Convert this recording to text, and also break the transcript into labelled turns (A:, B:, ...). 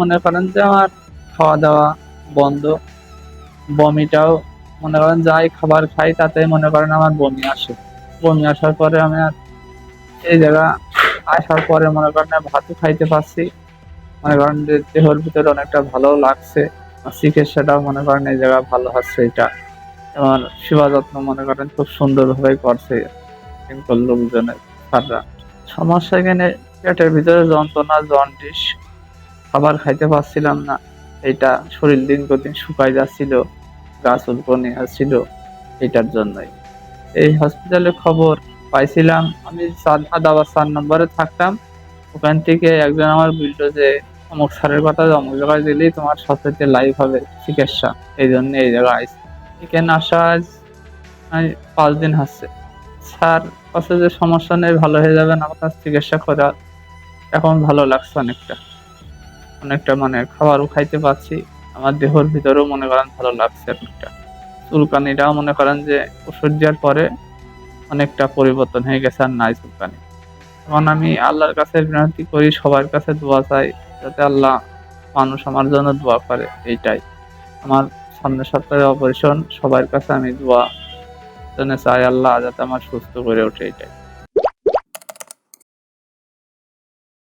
A: মনে করেন যে আমার খাওয়া দাওয়া বন্ধ। বমিটাও মনে করেন যাই খাবার খাই তাতে মনে করেন আমার বমি আসে। বমি আসার পরে আমি আর এই জায়গা আসার পরে মনে করেন ভাতও খাইতে পারছি। মনে করেন যে দেহের ভিতরে অনেকটা ভালো লাগছে। চিকিৎসাটাও মনে করেন এই জায়গা ভালো হচ্ছে এটা। আমার সেবা যত্ন মনে করেন খুব সুন্দরভাবে করছে। লোকজনের সমস্যা এখানে পেটের ভিতরে যন্ত্রণা জন্ডিস খাবার খাইতে পারছিলাম না। এটা শরীর দিন দিন শুকাই যাচ্ছিল গাছ উল্পনে আসছিল এটার জন্যই। এই হসপিটালে খবর পাইছিলাম, আমি আদাবার চার নম্বরে থাকতাম। ওখান থেকে একজন আমার বলল যে, অমুক স্যারের কথা অমুক জায়গায় দিলেই তোমার সবথেকে লাইভ হবে, চিকিৎসা। এই জন্য এই জায়গায় আইসি এখানে আসা আজ পাঁচ দিন হচ্ছে। স্যার কাছে যে, সমস্যা নেই, ভালো হয়ে যাবে না চিকিৎসা করা এখন ভালো লাগছে অনেকটা। অনেকটা মানে খাবারও খাইতে পাচ্ছি আমার দেহর ভিতরেও মনে করেন ভালো লাগছে অনেকটা। চুলকানিটাও মনে করেন যে ওষুধ দেওয়ার পরে অনেকটা পরিবর্তন হয়ে গেছে আর নাই চুলকানি। এখন আমি আল্লাহর কাছে বিনতি করি, সবার কাছে দোয়া চাই, যাতে আল্লাহ মানুষ আমার জন্য দোয়া করে, এইটাই। আমার সামনের সপ্তাহে অপারেশন সবার কাছে আমি দোয়া জন্য চাই আল্লাহ, যাতে আমার সুস্থ করে ওঠে এটাই